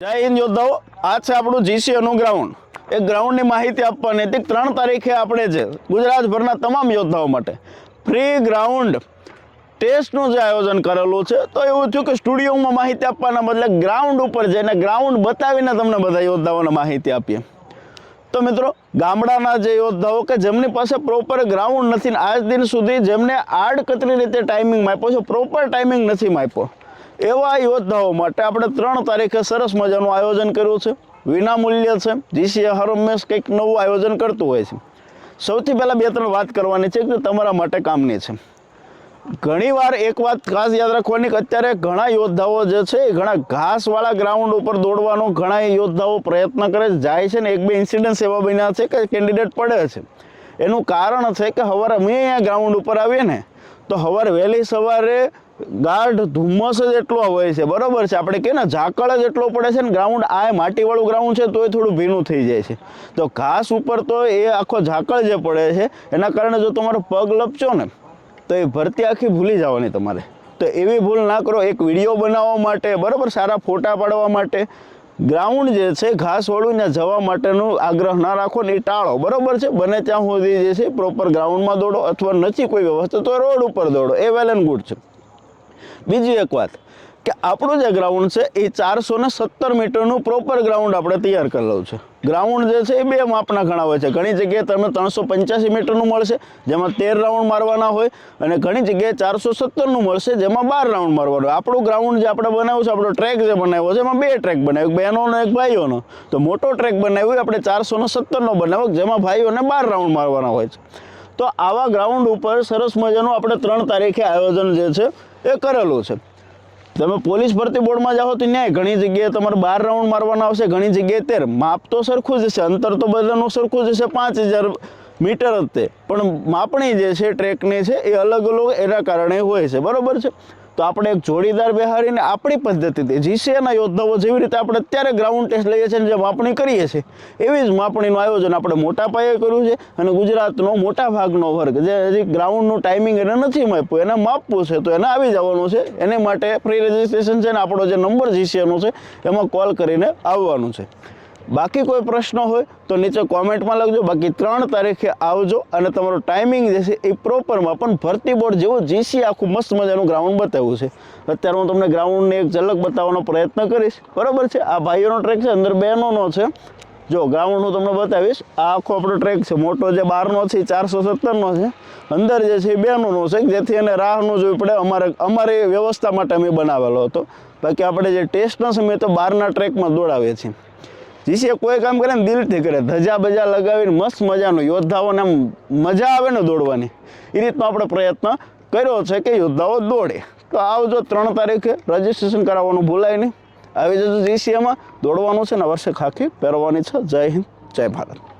જય હિન્દ યોદ્ધાઓ, આ છે આપણું જીસીએનું ગ્રાઉન્ડ એ ગ્રાઉન્ડની માહિતી આપવાની હતી, ત્રણ તારીખે આપણે જે ગુજરાતભરના તમામ યોદ્ધાઓ માટે ફ્રી ગ્રાઉન્ડ ટેસ્ટનું જે આયોજન કરેલું છે, તો એવું થયું કે સ્ટુડિયોમાં માહિતી આપવાના બદલે ગ્રાઉન્ડ ઉપર જઈને ગ્રાઉન્ડ બતાવીને તમને બધા યોદ્ધાઓને માહિતી આપીએ. તો મિત્રો, ગામડાના જે યોદ્ધાઓ કે જેમની પાસે પ્રોપર ગ્રાઉન્ડ નથી આજ દિન સુધી જેમને આડકતરી રીતે ટાઈમિંગ માપ્યો છે પ્રોપર ટાઈમિંગ નથી માપ્યો એવા યોદ્ધાઓ માટે આપણે ત્રણ તારીખે સરસ મજાનું આયોજન કર્યું છે. વિનામૂલ્ય છે. જીસીએ હર હંમેશ કંઈક નવું આયોજન કરતું હોય છે. સૌથી પહેલાં બે ત્રણ વાત કરવાની છે કે તમારા માટે કામની છે. ઘણીવાર એક વાત ખાસ યાદ રાખવાની કે અત્યારે ઘણા યોદ્ધાઓ જે છે એ ઘણા ઘાસવાળા ગ્રાઉન્ડ ઉપર દોડવાનો ઘણા યોદ્ધાઓ પ્રયત્ન કરે છે. જાય છે ને એક બે ઇન્સિડન્ટ્સ એવા બન્યા છે કે કેન્ડિડેટ પડે છે. એનું કારણ છે કે સવારે અમે અહીંયા ગ્રાઉન્ડ ઉપર આવીએ ને, તો સવારે વહેલી સવારે ગાઢ ધુમ્મસ જ એટલો હોય છે, બરાબર છે? આપણે કે ને ઝાકળ જ એટલો પડે છે ને ગ્રાઉન્ડ આ માટીવાળું ગ્રાઉન્ડ છે, તોય થોડું ભીનું થઈ જાય છે. તો ઘાસ ઉપર તો એ આખો ઝાકળ જે પડે છે, એના કારણે જો તમારો પગ લપચો ને, તો એ ભરતી આખી ભૂલી જવાની તમારે. તો એવી ભૂલ ના કરો, એક વીડિયો બનાવવા માટે, બરાબર, સારા ફોટા પાડવા માટે. ગ્રાઉન્ડ જે છે ઘાસવાળું ત્યાં જવા માટેનું આગ્રહ ના રાખો ને, એ ટાળો, બરાબર છે? બને ત્યાં સુધી જે છે પ્રોપર ગ્રાઉન્ડમાં દોડો, અથવા નથી કોઈ વ્યવસ્થા, તો રોડ ઉપર દોડો, એ વેલ એન્ડ ગુડ છે. બીજી એક વાત કે આપણું જે ગ્રાઉન્ડ છે એ ચારસો ને સત્તર મીટરનું પ્રોપર ગ્રાઉન્ડ આપણે તૈયાર કરેલું છે. ગ્રાઉન્ડ જે છે એ બે માપના ઘણા હોય છે. ઘણી જગ્યાએ તમે ત્રણસો પંચ્યાસી મીટરનું મળશે, જેમાં તેર રાઉન્ડ મારવાના હોય અને ઘણી જગ્યાએ ચારસો સત્તરનું મળશે, જેમાં બાર રાઉન્ડ મારવાનું હોય. આપણું ગ્રાઉન્ડ જે આપણે બનાવ્યું છે, આપણો ટ્રેક જે બનાવ્યો છે, એમાં બે ટ્રેક બનાવ્યો. એક બહેનોનો, એક ભાઈઓનો. તો મોટો ટ્રેક બનાવ્યો આપણે ચારસો ને સત્તરનો બનાવ્યો, જેમાં ભાઈઓને બાર રાઉન્ડ મારવાના હોય છે. તો આવા ગ્રાઉન્ડ ઉપર સરસ મજાનું આપણે ત્રણ તારીખે આયોજન જે છે એ કરેલું છે. તમે પોલીસ ભરતી બોર્ડમાં જાઓ તો ન્યાય ઘણી જગ્યાએ તમારે બાર રાઉન્ડ મારવાના આવશે, ઘણી જગ્યાએ તેર. માપ તો સરખું જ છે, અંતર તો બધાનું સરખું જ છે, પાંચ હજાર મીટર જ પણ માપણી જે છે ટ્રેકની છે, એ અલગ અલગ એના કારણે હોય છે. બરાબર છે? તો આપણે એક જોડીદાર બેહારીને આપણી પદ્ધતિથી જીસીએના યોદ્ધાઓ જેવી રીતે આપણે અત્યારે ગ્રાઉન્ડ ટેસ્ટ લઈએ છીએ જે માપણી કરીએ છીએ, એવી જ માપણીનું આયોજન આપણે મોટા પાયે કર્યું છે અને ગુજરાતનો મોટા ભાગનો વર્ગ જે હજી ગ્રાઉન્ડનું ટાઈમિંગ એને નથી માપ્યું એને માપવું છે તો એને આવી જવાનું છે, એને માટે પ્રી રજિસ્ટ્રેશન છે ને આપણો જે નંબર જીસીએનો છે એમાં કોલ કરીને આવવાનું છે. બાકી કોઈ પ્રશ્ન હોય તો નીચે કોમેન્ટમાં લખજો. બાકી ત્રણ તારીખે આવજો અને તમારો ટાઈમિંગ જે છે એ પ્રોપરમાં પણ ભરતી બોર્ડ જેવું જીસી આખું મસ્ત મજાનું ગ્રાઉન્ડ બતાવ્યું છે. અત્યારે હું તમને ગ્રાઉન્ડની એક ઝલક બતાવવાનો પ્રયત્ન કરીશ. બરાબર છે? આ ભાઈઓનો ટ્રેક છે, અંદર બહેનોનો છે. જો ગ્રાઉન્ડ હું તમને બતાવીશ. આ આખો આપણો ટ્રેક છે. મોટો જે બારનો છે, એ ચારસો સત્તરનો છે. અંદર જે છે એ બહેનોનો છે, જેથી એને રાહનું જોવી પડે. અમારે, અમારી વ્યવસ્થા માટે અમે બનાવેલો હતો. બાકી આપણે જે ટેસ્ટના સમયે તો બહારના ટ્રેકમાં દોડાવીએ છીએ. જીસીએ કોઈ કામ કરે ને દિલથી કરે. ધજા બજા લગાવીને મસ્ત મજાનું, યોદ્ધાઓને આમ મજા આવે ને દોડવાની. એ રીતનો આપણે પ્રયત્ન કર્યો છે કે યોદ્ધાઓ દોડે. તો આવજો ત્રણ તારીખે રજીસ્ટ્રેશન કરાવવાનું ભૂલાય નહીં. આવી જજો જીસીએમાં દોડવાનું છે ને વર્ષે ખાખી પહેરવાની છે. જય હિન્દ, જય ભારત.